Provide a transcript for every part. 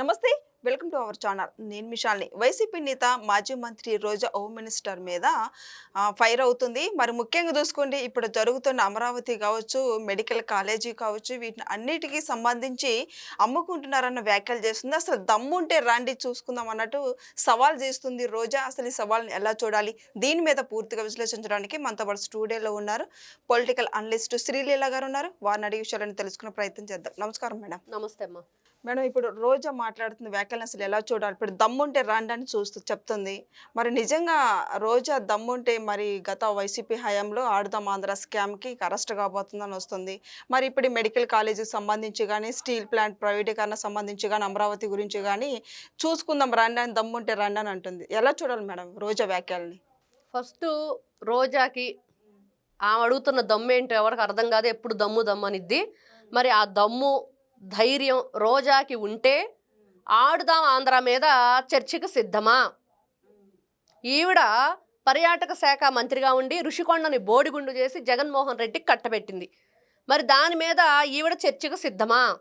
నమస్తే welcome to our channel. నేను మిషాల్ని. YCP నేత మాజీ మంత్రి రోజా హోమ్ మినిస్టర్ మీద ఫైర్ అవుతుంది. మరి ముఖ్యంగా చూసుకోండి ఇప్పుడు జరుగుతున్న అమరావతి కావచ్చు మెడికల్ కాలేజీ కావచ్చు వీటిని అన్నిటికీ సంబంధించి అమ్ముకుంటున్నారన్న వ్యాఖ్యలు చేస్తుంది. అసలు దమ్ముంటే రాండి చూసుకుందాం అన్నట్టు సవాల్ చేస్తుంది రోజా. అసలు ఈ సవాల్ని ఎలా చూడాలి? దీని మీద పూర్తిగా విశ్లేషించడానికి మనతో పాటు స్టూడియోలో ఉన్నారు పొలిటికల్ అనలిస్ట్ శ్రీలీల గారు ఉన్నారు. వారిని అడిగే విషయాలను తెలుసుకునే ప్రయత్నం చేద్దాం. నమస్కారం మేడం. నమస్తే అమ్మా. మేడం ఇప్పుడు రోజా మాట్లాడుతున్న వ్యాఖ్యలను అసలు ఎలా చూడాలి? ఇప్పుడు దమ్ముంటే రాండి అని చూస్తూ చెప్తుంది. మరి నిజంగా రోజా దమ్ముంటే మరి గత వైసీపీ హయాంలో ఆడుదాం ఆంధ్ర స్కామ్కి అరెస్ట్ కాబోతుందని వస్తుంది. మరి ఇప్పుడు మెడికల్ కాలేజీకి సంబంధించి కానీ స్టీల్ ప్లాంట్ ప్రైవేటీకరణ సంబంధించి కానీ అమరావతి గురించి కానీ చూసుకుందాం రండి అని దమ్ముంటే రండి అని అంటుంది. ఎలా చూడాలి మేడం రోజా వ్యాఖ్యల్ని? ఫస్ట్ రోజాకి ఆమె అడుగుతున్న దమ్ము ఏంటో ఎవరికి అర్థం కాదు ఎప్పుడు దమ్ము దమ్ము అనిద్ది. మరి ఆ దమ్ము ధైర్యం రోజాకి ఉంటే ఆడుదాం ఆంధ్ర మీద చర్చకు సిద్ధమా? ఈవిడ పర్యాటక శాఖ మంత్రిగా ఉండి ఋషికొండని బోడిగుండు చేసి జగన్మోహన్ రెడ్డికి కట్టబెట్టింది. మరి దాని మీద ఈవిడ చర్చకు సిద్ధమా?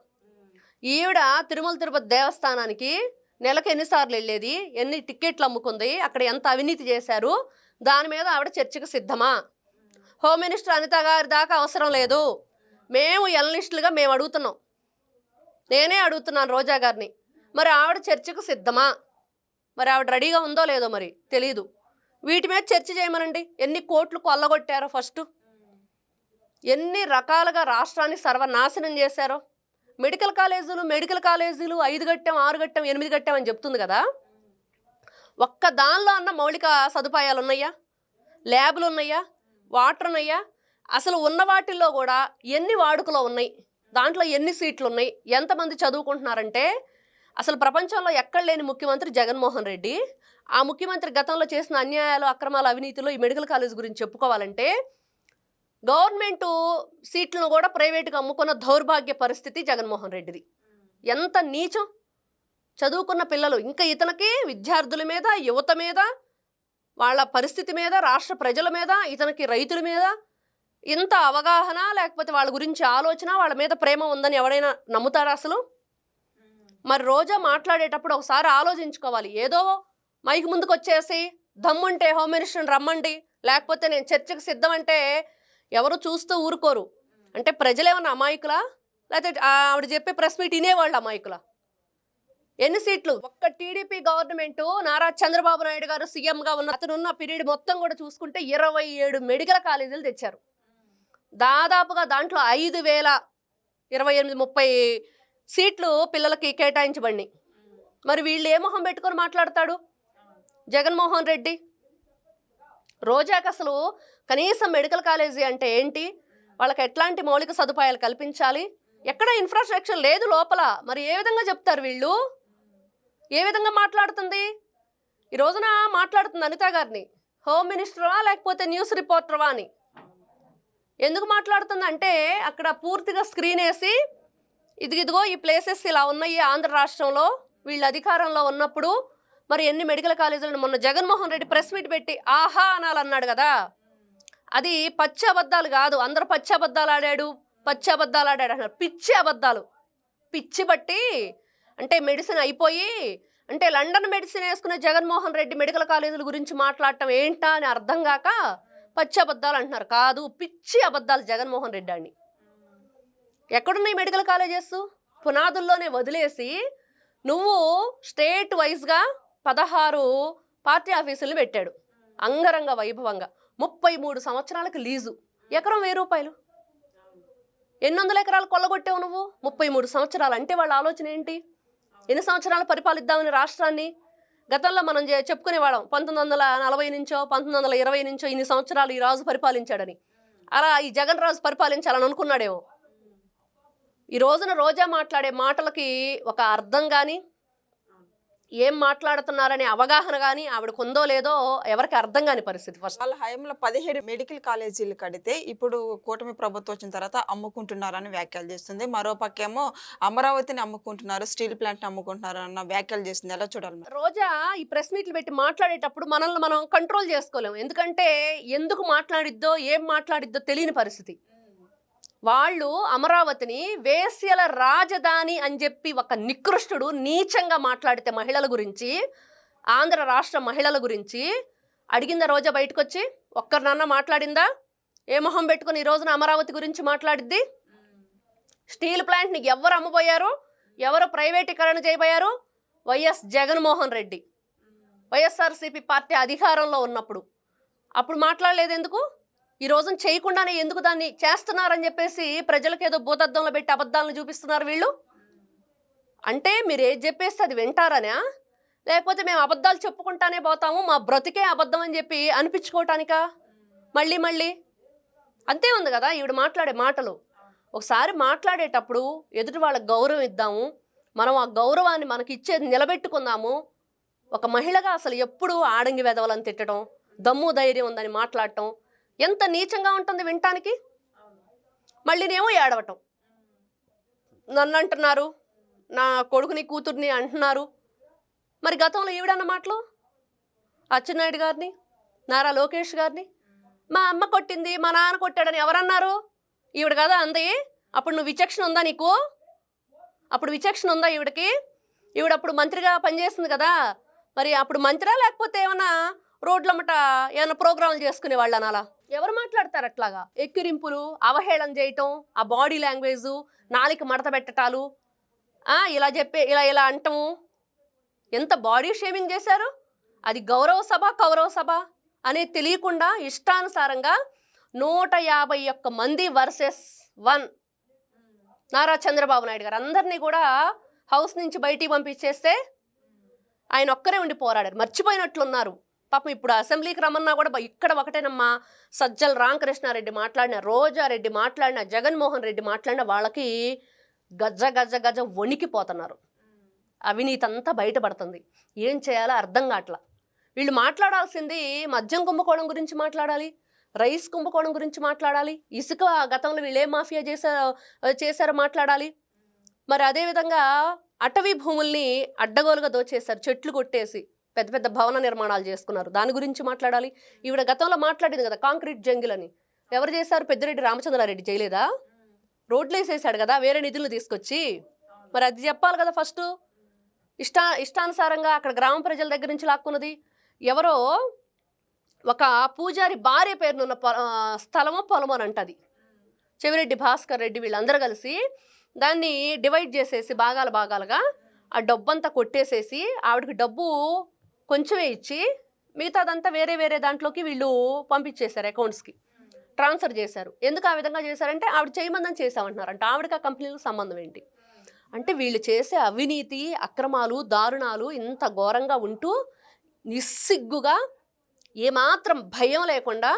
ఈవిడ తిరుమల తిరుపతి దేవస్థానానికి నెలకు ఎన్నిసార్లు వెళ్ళేది? ఎన్ని టిక్కెట్లు అమ్ముకుంది? అక్కడ ఎంత అవినీతి చేశారు? దాని మీద ఆవిడ చర్చకు సిద్ధమా? హోమ్ మినిస్టర్ అనిత గారి దాకా అవసరం లేదు. మేము ఎలనిస్టులుగా మేము అడుగుతున్నాం. నేనే అడుగుతున్నాను రోజా గారిని. మరి ఆవిడ చర్చకు సిద్ధమా? మరి ఆవిడ రెడీగా ఉందో లేదో మరి తెలీదు. వీటి మీద చర్చ చేయమనండి. ఎన్ని కోట్లు కొల్లగొట్టారో ఫస్ట్. ఎన్ని రకాలుగా రాష్ట్రాన్ని సర్వనాశనం చేశారో. మెడికల్ కాలేజీలు మెడికల్ కాలేజీలు ఐదు గట్టాం ఆరు గట్టాం ఎనిమిది గట్టాం అని చెప్తుంది కదా. ఒక్క దానిలో అన్న మౌలిక సదుపాయాలు ఉన్నాయా ల్యాబులు ఉన్నాయా వాటర్ ఉన్నాయా అసలు ఉన్న వాటిల్లో కూడా ఎన్ని వాడుకలో ఉన్నాయి? దాంట్లో ఎన్ని సీట్లు ఉన్నాయి ఎంతమంది చదువుకుంటున్నారంటే అసలు ప్రపంచంలో ఎక్కడ లేని ముఖ్యమంత్రి జగన్మోహన్ రెడ్డి. ఆ ముఖ్యమంత్రి గతంలో చేసిన అన్యాయాలు అక్రమాలు అవినీతిలో ఈ మెడికల్ కాలేజ్ గురించి చెప్పుకోవాలంటే గవర్నమెంట్ సీట్లను కూడా ప్రైవేటుగా అమ్ముకున్న దౌర్భాగ్య పరిస్థితి జగన్మోహన్ రెడ్డిది. ఎంత నీచం. చదువుకున్న పిల్లలు ఇంకా ఇతనికి విద్యార్థుల మీద యువత మీద వాళ్ళ పరిస్థితి మీద రాష్ట్ర ప్రజల మీద ఇతనికి రైతుల మీద ఇంత అవగాహన లేకపోతే వాళ్ళ గురించి ఆలోచన వాళ్ళ మీద ప్రేమ ఉందని ఎవడైనా నమ్ముతారా అసలు? మరి రోజా మాట్లాడేటప్పుడు ఒకసారి ఆలోచించుకోవాలి. ఏదో మైక్ ముందుకు వచ్చేసి దమ్ముంటే హోమ్ మినిస్టర్ని రమ్మండి. లేకపోతే నేను చర్చకు సిద్ధం అంటే ఎవరు చూస్తూ ఊరుకోరు. అంటే ప్రజలేమన్నా అమాయకులా? లేకపోతే ఆవిడ చెప్పే ప్రెస్ మీట్ వినేవాళ్ళు అమాయకులా? ఎన్ని సీట్లు? ఒక్క టీడీపీ గవర్నమెంట్ నారా చంద్రబాబు నాయుడు గారు సీఎంగా ఉన్న అతను ఉన్న పీరియడ్ మొత్తం కూడా చూసుకుంటే ఇరవై ఏడు మెడికల్ కాలేజీలు తెచ్చారు. దాదాపుగా దాంట్లో ఐదు వేల ఇరవై ఎనిమిది ముప్పై సీట్లు పిల్లలకి కేటాయించబడినాయి. మరి వీళ్ళు ఏ మొహం పెట్టుకొని మాట్లాడతాడు? జగన్మోహన్ రెడ్డి? రోజాకి అసలు కనీసం మెడికల్ కాలేజీ అంటే ఏంటి? వాళ్ళకి ఎట్లాంటి మౌలిక సదుపాయాలు కల్పించాలి? ఎక్కడ ఇన్ఫ్రాస్ట్రక్చర్ లేదు లోపల. మరి ఏ విధంగా చెప్తారు వీళ్ళు? ఏ విధంగా మాట్లాడుతుంది? ఈ రోజున మాట్లాడుతుంది అనిత గారిని. హోమ్ మినిస్టరా లేకపోతే న్యూస్ రిపోర్టర్వా అని. ఎందుకు మాట్లాడుతుంది అంటే అక్కడ పూర్తిగా స్క్రీన్ వేసి ఇదిగిదిగో ఈ ప్లేసెస్ ఇలా ఉన్నాయి ఆంధ్ర రాష్ట్రంలో వీళ్ళు అధికారంలో ఉన్నప్పుడు మరి ఎన్ని మెడికల్ కాలేజీలను మొన్న జగన్మోహన్ రెడ్డి ప్రెస్ మీట్ పెట్టి ఆహా అనాలన్నాడు కదా. అది పచ్చి అబద్ధాలు కాదు. అందరూ పచ్చి అబద్ధాలు ఆడాడు పచ్చి అబద్ధాలు ఆడాడు అన్నారు. పిచ్చి అబద్ధాలు. పిచ్చి బట్టి అంటే మెడిసిన్ అయిపోయి అంటే లండన్ మెడిసిన్ వేసుకునే జగన్మోహన్ రెడ్డి మెడికల్ కాలేజీల గురించి మాట్లాడటం ఏంటా అని అర్థం కాక పచ్చి అబద్ధాలు అంటున్నారు. కాదు పిచ్చి అబద్ధాలు జగన్మోహన్ రెడ్డి అని ఎక్కడున్నాయి మెడికల్ కాలేజెస్? పునాదుల్లోనే వదిలేసి నువ్వు స్టేట్ వైజ్గా పదహారు పార్టీ ఆఫీసులు పెట్టాడు. అంగరంగ వైభవంగా. ముప్పై మూడు సంవత్సరాలకు లీజు. ఎకరం వెయ్యి రూపాయలు. ఎన్ని వందల ఎకరాలు కొల్లగొట్టావు నువ్వు? ముప్పై మూడు సంవత్సరాలు. అంటే వాళ్ళ ఆలోచన ఏంటి? ఎన్ని సంవత్సరాలు పరిపాలిద్దామని రాష్ట్రాన్ని గతంలో మనం చే- చెప్పుకునేవాళ్ళం పంతొమ్మిది వందల నలభై నుంచో పంతొమ్మిది వందల ఇరవై నుంచో ఇన్ని సంవత్సరాలు ఈ రాజు పరిపాలించాడని. అలా ఈ జగన్ రాజు పరిపాలించాలని అనుకున్నాడేమో. ఈ రోజున రోజా మాట్లాడే మాటలకి ఒక అర్థం కానీ ఏం మాట్లాడుతున్నారనే అవగాహన కానీ ఆవిడకు ఉందో లేదో ఎవరికి అర్థం కాని పరిస్థితి ఫస్ట్ వాళ్ళ హయాంలో పదిహేడు మెడికల్ కాలేజీలు కడితే ఇప్పుడు కూటమి ప్రభుత్వం వచ్చిన తర్వాత అమ్ముకుంటున్నారని వ్యాఖ్యలు చేస్తుంది. మరో పక్కేమో అమరావతిని అమ్ముకుంటున్నారు స్టీల్ ప్లాంట్ అమ్ముకుంటున్నారు అన్న వ్యాఖ్యలు చేస్తుంది. ఎలా చూడాలి? రోజా ఈ ప్రెస్ మీట్లు పెట్టి మాట్లాడేటప్పుడు మనల్ని మనం కంట్రోల్ చేసుకోలేము ఎందుకంటే ఎందుకు మాట్లాడిద్దో ఏం మాట్లాడిద్దో తెలియని పరిస్థితి. వాళ్ళు అమరావతిని వేశ్యల రాజధాని అని చెప్పి ఒక నికృష్టుడు నీచంగా మాట్లాడితే మహిళల గురించి ఆంధ్ర రాష్ట్ర మహిళల గురించి అడిగిందా రోజా బయటకు వచ్చి ఒక్కరినన్నా మాట్లాడిందా? ఏ మొహం పెట్టుకుని ఈ రోజున అమరావతి గురించి మాట్లాడిద్ది? స్టీల్ ప్లాంట్ని ఎవరు అమ్మబోయారు? ఎవరు ప్రైవేటీకరణ చేయబోయారు? YS Jaganmohan Reddy. YSRCP party అధికారంలో ఉన్నప్పుడు. అప్పుడు మాట్లాడలేదు ఎందుకు ఈ రోజున చేయకుండానే ఎందుకు దాన్ని చేస్తున్నారని చెప్పేసి ప్రజలకు ఏదో భూతద్దంలో పెట్టి అబద్ధాలను చూపిస్తున్నారు వీళ్ళు? అంటే మీరు ఏది చెప్పేస్తే అది వింటారనా? లేకపోతే మేము అబద్ధాలు చెప్పుకుంటానే పోతాము మా బ్రతికే అబద్ధం అని చెప్పి అనిపించుకోవటానికా? మళ్ళీ మళ్ళీ? అంతే ఉంది కదా ఈవిడ మాట్లాడే మాటలు. ఒకసారి మాట్లాడేటప్పుడు ఎదుటి వాళ్ళకి గౌరవం ఇద్దాము మనం ఆ గౌరవాన్ని మనకి ఇచ్చేది నిలబెట్టుకుందాము. ఒక మహిళగా అసలు ఎప్పుడు ఆడంగి వెదవలని తిట్టడం దమ్ము ధైర్యం ఉందని మాట్లాడటం ఎంత నీచంగా ఉంటుంది వినటానికి? మళ్ళీనేమో ఏడవటం. నన్ను అంటున్నారు నా కొడుకుని కూతుర్ని అంటున్నారు. మరి గతంలో ఈవిడన్న మాటలు? అచ్చెన్నాయుడు గారిని నారా లోకేష్ గారిని? మా అమ్మ కొట్టింది మా నాన్న కొట్టాడని ఎవరన్నారు? ఈవిడ కదా అంది. అప్పుడు నువ్వు విచక్షణ ఉందా నీకు? అప్పుడు విచక్షణ ఉందా ఈవిడకి? ఈవిడప్పుడు మంత్రిగా పనిచేస్తుంది కదా. మరి అప్పుడు మంత్రా లేకపోతే ఏమన్నా రోడ్లమ్మట ఏమైనా ప్రోగ్రాంలు చేసుకునే వాళ్ళు అనాలా ఎవరు మాట్లాడతారు అట్లాగా? ఎక్కిరింపులు అవహేళన చేయటం ఆ బాడీ లాంగ్వేజ్ నాలిక మడత పెట్టటాలు ఇలా చెప్పే ఇలా ఇలా అంటము. ఎంత బాడీ షేమింగ్ చేశారు? అది గౌరవ సభ కౌరవ సభ అనేది తెలియకుండా ఇష్టానుసారంగా నూట యాభై ఒక్క మంది వర్సెస్ వన్ నారా చంద్రబాబు నాయుడు గారు అందరినీ కూడా హౌస్ నుంచి బయటికి పంపించేస్తే ఆయన ఒక్కరే ఉండి పోరాడారు. మర్చిపోయినట్లున్నారు. పాపం ఇప్పుడు అసెంబ్లీకి రమ్మన్నా కూడా ఇక్కడ ఒకటేనమ్మా. సజ్జల రామకృష్ణారెడ్డి మాట్లాడిన రోజారెడ్డి మాట్లాడిన జగన్మోహన్ రెడ్డి మాట్లాడిన వాళ్ళకి గజ గజ గజ వణికిపోతున్నారు. అవినీతి అంతా బయటపడుతుంది. ఏం చేయాలో అర్థం కావట్లా. వీళ్ళు మాట్లాడాల్సింది మద్యం కుంభకోణం గురించి మాట్లాడాలి రైస్ కుంభకోణం గురించి మాట్లాడాలి ఇసుక గతంలో వీళ్ళు ఏ మాఫియా చేశారో చేశారో మాట్లాడాలి. మరి అదేవిధంగా అటవీ భూముల్ని అడ్డగోలుగా దోచేశారు చెట్లు కొట్టేసి. పెద్ద పెద్ద భవన నిర్మాణాలు చేసుకున్నారు. దాని గురించి మాట్లాడాలి. ఈవిడ గతంలో మాట్లాడింది కదా కాంక్రీట్ జంగిల్ అని. ఎవరు చేశారు? పెద్దిరెడ్డి రామచంద్రారెడ్డి చేయలేదా? రోడ్లు వేసేసాడు కదా వేరే నిధులు తీసుకొచ్చి. మరి అది చెప్పాలి కదా ఫస్ట్. ఇష్టా ఇష్టానుసారంగా అక్కడ గ్రామ ప్రజల దగ్గర నుంచి లాక్కున్నది. ఎవరో ఒక పూజారి భార్య పేరునున్న పొ- స్థలమో పొలమో అని అంటది. చెవిరెడ్డి భాస్కర్ రెడ్డి వీళ్ళందరూ కలిసి దాన్ని డివైడ్ చేసేసి భాగాలు భాగాలుగా ఆ డబ్బంతా కొట్టేసేసి ఆవిడకి డబ్బు కొంచెమే ఇచ్చి మిగతాదంతా వేరే వేరే దాంట్లోకి వీళ్ళు పంపించేశారు అకౌంట్స్కి. ట్రాన్స్ఫర్ చేశారు. ఎందుకు ఆ విధంగా చేశారంటే ఆవిడ చేయమందని చేసామంటున్నారు అంటే ఆవిడకి ఆ కంపెనీలకు సంబంధం ఏంటి? అంటే వీళ్ళు చేసే అవినీతి అక్రమాలు దారుణాలు ఇంత ఘోరంగా ఉంటూ నిస్సిగ్గుగా ఏమాత్రం భయం లేకుండా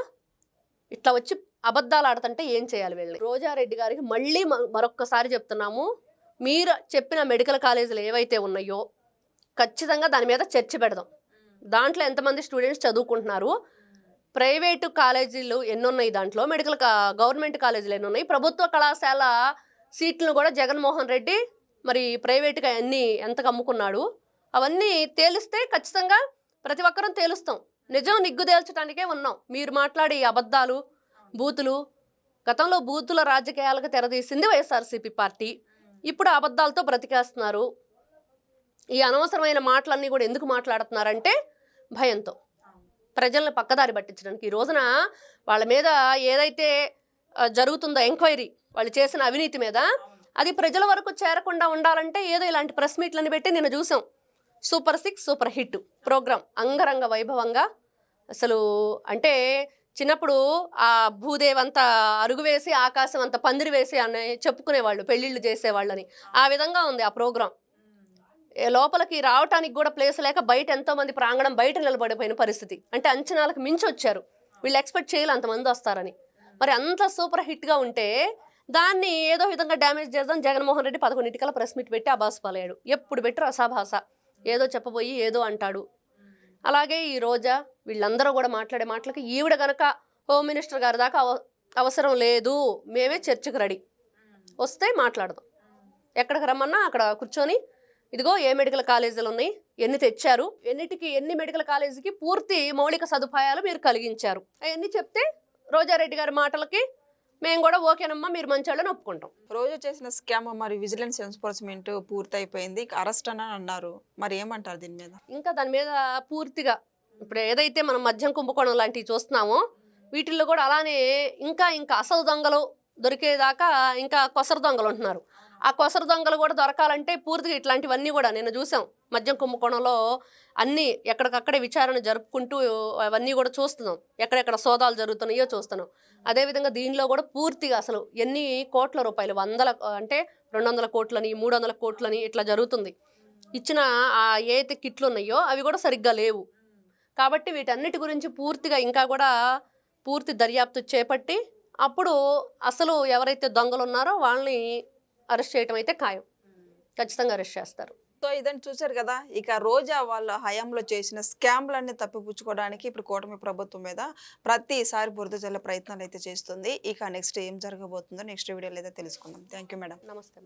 ఇట్లా వచ్చి అబద్ధాలు ఆడుతుంటే ఏం చేయాలి వీళ్ళని? రోజారెడ్డి గారికి మళ్ళీ మరొక్కసారి చెప్తున్నాము. మీరు చెప్పిన మెడికల్ కాలేజీలు ఏవైతే ఉన్నాయో ఖచ్చితంగా దాని మీద చర్చ పెడదాం. దాంట్లో ఎంతమంది స్టూడెంట్స్ చదువుకుంటున్నారు? ప్రైవేటు కాలేజీలు ఎన్నున్నాయి దాంట్లో? మెడికల్ కా గవర్నమెంట్ కాలేజీలు ఎన్ని ఉన్నాయి ప్రభుత్వ కళాశాల సీట్లను కూడా జగన్మోహన్ రెడ్డి మరి ప్రైవేట్గా అన్ని ఎంతకు అమ్ముకున్నాడు? అవన్నీ తేలిస్తే ఖచ్చితంగా ప్రతి ఒక్కరం తేలుస్తాం. నిజం నిగ్గు తేల్చడానికే ఉన్నాం. మీరు మాట్లాడే ఈ అబద్ధాలు బూతులు గతంలో బూతుల రాజకీయాలకు తెరదీసింది వైఎస్ఆర్సీపీ పార్టీ. ఇప్పుడు అబద్ధాలతో బ్రతికేస్తున్నారు. ఈ అనవసరమైన మాటలన్నీ కూడా ఎందుకు మాట్లాడుతున్నారంటే భయంతో. ప్రజల్ని పక్కదారి పట్టించడానికి ఈ రోజున వాళ్ళ మీద ఏదైతే జరుగుతుందో ఎంక్వైరీ వాళ్ళు చేసిన అవినీతి మీద అది ప్రజల వరకు చేరకుండా ఉండాలంటే ఏదో ఇలాంటి ప్రెస్ మీట్లని పెట్టి నేను చూసాం. Super six super hit program అంగరంగ వైభవంగా. అసలు అంటే చిన్నప్పుడు ఆ భూదేవంత అరుగు వేసి ఆకాశం అంత పందిరి వేసి అని చెప్పుకునేవాళ్ళు పెళ్ళిళ్ళు చేసేవాళ్ళని. ఆ విధంగా ఉంది ఆ ప్రోగ్రాం. లోపలికి రావటానికి కూడా ప్లేస్ లేక బయట ఎంతోమంది ప్రాంగణం బయట నిలబడిపోయిన పరిస్థితి. అంటే అంచనాలకు మించి వచ్చారు. వీళ్ళు ఎక్స్పెక్ట్ చేయాలి అంతమంది వస్తారని. మరి అంత సూపర్ హిట్గా ఉంటే దాన్ని ఏదో విధంగా డ్యామేజ్ చేద్దాం. జగన్మోహన్ రెడ్డి పదకొండింటికల ప్రెస్ మీట్ పెట్టి అబాస్ పాలయ్యాడు ఎప్పుడు పెట్టరు అసాభాస ఏదో చెప్పబోయి ఏదో అంటాడు. అలాగే ఈ రోజా వీళ్ళందరూ కూడా మాట్లాడే మాటలకి ఈవిడ గనక హోమ్ మినిస్టర్ గారి దాకా అవ అవసరం లేదు. మేమే చర్చకు రెడీ. వస్తే మాట్లాడదాం. ఎక్కడికి రమ్మన్నా అక్కడ కూర్చొని ఇదిగో ఏ మెడికల్ కాలేజీలు ఉన్నాయి ఎన్ని తెచ్చారు? ఎన్నిటికి ఎన్ని మెడికల్ కాలేజీకి పూర్తి మౌలిక సదుపాయాలు మీరు కలిగించారు? అవన్నీ చెప్తే రోజారెడ్డి గారి మాటలకి మేము కూడా ఓకేనమ్మా మీరు మంచి వాళ్ళని ఒప్పుకుంటాం. రోజు చేసిన స్కామ్ మరి విజిలెన్స్ ఎన్ఫోర్స్మెంట్ పూర్తయిపోయింది అరెస్ట్ అని అన్నారు. మరి ఏమంటారు దీని మీద? ఇంకా దాని మీద పూర్తిగా ఇప్పుడు ఏదైతే మనం మద్యం కుంభకోణం లాంటివి చూస్తున్నామో వీటిల్లో కూడా అలానే ఇంకా ఇంకా అసలు దొంగలు దొరికేదాకా ఇంకా కొసరు దొంగలు ఉంటున్నారు. ఆ కొసరు దొంగలు కూడా దొరకాలంటే పూర్తిగా ఇట్లాంటివన్నీ కూడా నేను చూసాం. మద్యం కుంభకోణంలో అన్నీ ఎక్కడికక్కడే విచారణ జరుపుకుంటూ అవన్నీ కూడా చూస్తున్నాం. ఎక్కడెక్కడ సోదాలు జరుగుతున్నాయో చూస్తున్నాం. అదేవిధంగా దీనిలో కూడా పూర్తిగా అసలు ఎన్ని కోట్ల రూపాయలు వందల అంటే రెండు వందల కోట్లని మూడు వందల కోట్లని ఇట్లా జరుగుతుంది. ఇచ్చిన ఆ ఏదైతే కిట్లు ఉన్నాయో అవి కూడా సరిగ్గా లేవు. కాబట్టి వీటన్నిటి గురించి పూర్తిగా ఇంకా కూడా పూర్తి దర్యాప్తు చేపట్టి అప్పుడు అసలు ఎవరైతే దొంగలు ఉన్నారో వాళ్ళని అరెస్ట్ చేయటం అయితే ఖాయం. ఖచ్చితంగా అరెస్ట్ చేస్తారు. సో ఇదని చూశారు కదా ఇక రోజా వాళ్ళ హయాంలో చేసిన స్కామ్లన్నీ తప్పిపుచ్చుకోవడానికి ఇప్పుడు కూటమి ప్రభుత్వం మీద ప్రతిసారి బురద జల్ల ప్రయత్నాలు అయితే చేస్తుంది. ఇక నెక్స్ట్ ఏం జరగబోతుందో నెక్స్ట్ వీడియోలో అయితే తెలుసుకుందాం. Thank you madam. నమస్తే